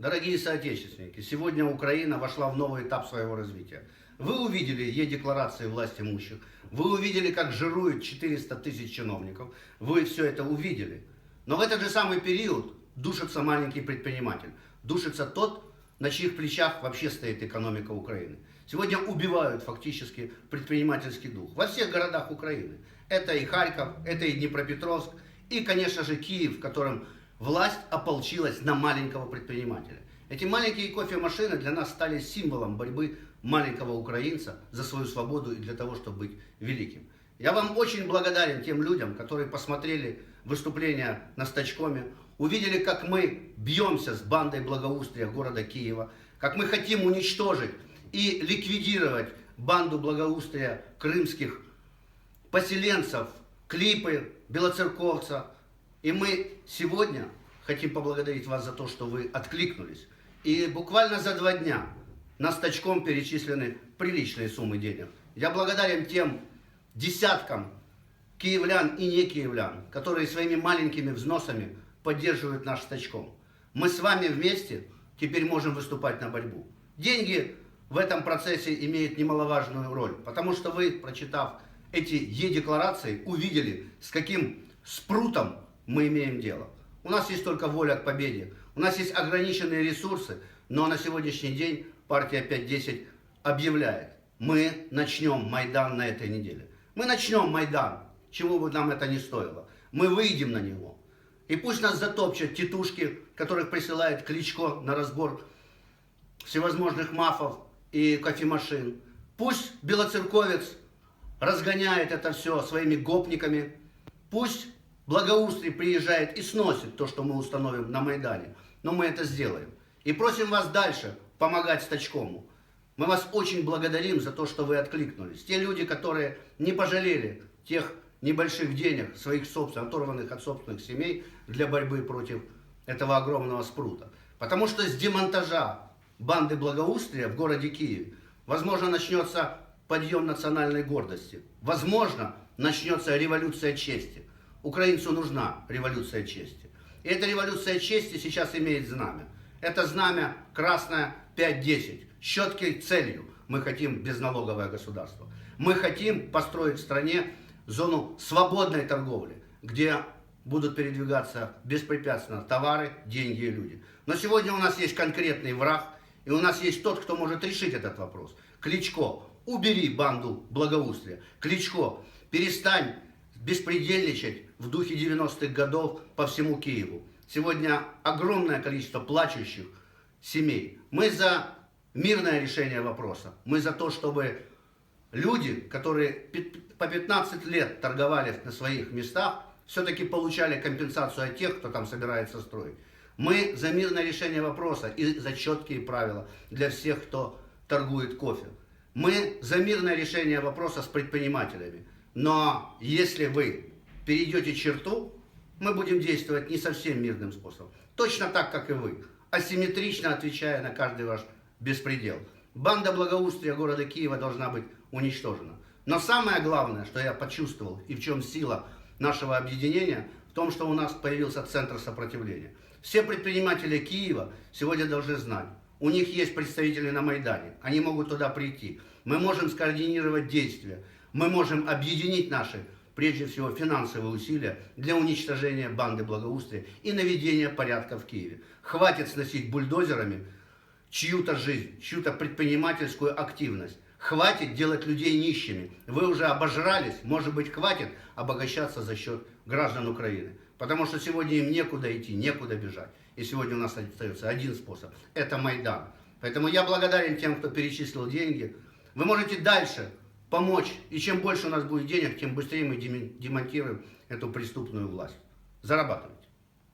Дорогие соотечественники, сегодня Украина вошла в новый этап своего развития. Вы увидели Е-декларации власть имущих, вы увидели, как жируют 400 тысяч чиновников, вы все это увидели. Но в этот же самый период душится маленький предприниматель, душится тот, на чьих плечах вообще стоит экономика Украины. Сегодня убивают фактически предпринимательский дух во всех городах Украины. Это и Харьков, это и Днепропетровск, и, конечно же, Киев, в котором власть ополчилась на маленького предпринимателя. Эти маленькие кофемашины для нас стали символом борьбы маленького украинца за свою свободу и для того, чтобы быть великим. Я вам очень благодарен тем людям, которые посмотрели выступление на Стачкоме, увидели, как мы бьемся с бандой благоустрия города Киева, как мы хотим уничтожить и ликвидировать банду благоустрия крымских поселенцев, клипы, белоцерковца. И мы сегодня хотим поблагодарить вас за то, что вы откликнулись. И буквально за два дня на стачком перечислены приличные суммы денег. Я благодарен тем десяткам киевлян и не киевлян, которые своими маленькими взносами поддерживают наш стачком. Мы с вами вместе теперь можем выступать на борьбу. Деньги в этом процессе имеют немаловажную роль, потому что вы, прочитав эти Е-декларации, увидели, с каким спрутом мы имеем дело. У нас есть только воля к победе, у нас есть ограниченные ресурсы, но на сегодняшний день партия 5.10 объявляет, мы начнем Майдан на этой неделе. Мы начнем Майдан, чего бы нам это ни стоило. Мы выйдем на него. И пусть нас затопчат тетушки, которых присылает Кличко на разбор всевозможных мафов и кофемашин. Пусть белоцерковец разгоняет это все своими гопниками. Пусть благоустрий приезжает и сносит то, что мы установим на Майдане. Но мы это сделаем. И просим вас дальше помогать Стачкому. Мы вас очень благодарим за то, что вы откликнулись. Те люди, которые не пожалели тех небольших денег, своих собственных, оторванных от собственных семей для борьбы против этого огромного спрута. Потому что с демонтажа банды благоустрия в городе Киеве, возможно, начнется подъем национальной гордости. Возможно, начнется революция чести. Украинцу нужна революция чести. И эта революция чести сейчас имеет знамя. Это знамя красное 5-10. С четкой целью мы хотим безналоговое государство. Мы хотим построить в стране зону свободной торговли, где будут передвигаться беспрепятственно товары, деньги и люди. Но сегодня у нас есть конкретный враг, и у нас есть тот, кто может решить этот вопрос. Кличко, убери банду благоустрия. Кличко, перестань беспредельничать в духе 90-х годов по всему Киеву. Сегодня огромное количество плачущих семей. Мы за мирное решение вопроса. Мы за то, чтобы люди, которые по 15 лет торговали на своих местах, все-таки получали компенсацию от тех, кто там собирается строить. Мы за мирное решение вопроса и за четкие правила для всех, кто торгует кофе. Мы за мирное решение вопроса с предпринимателями. Но если вы перейдете черту, мы будем действовать не совсем мирным способом. Точно так, как и вы. Асимметрично отвечая на каждый ваш беспредел. Банда благоустрия города Киева должна быть уничтожена. Но самое главное, что я почувствовал и в чем сила нашего объединения, в том, что у нас появился центр сопротивления. Все предприниматели Киева сегодня должны знать, у них есть представители на Майдане, они могут туда прийти. Мы можем скоординировать действия, мы можем объединить наши, прежде всего, финансовые усилия для уничтожения банды благоустрия и наведения порядка в Киеве. Хватит сносить бульдозерами чью-то жизнь, чью-то предпринимательскую активность. Хватит делать людей нищими. Вы уже обожрались, может быть, хватит обогащаться за счет граждан Украины. Потому что сегодня им некуда идти, некуда бежать. И сегодня у нас остается один способ. Это Майдан. Поэтому я благодарен тем, кто перечислил деньги. Вы можете дальше помочь. И чем больше у нас будет денег, тем быстрее мы демонтируем эту преступную власть. Зарабатываем.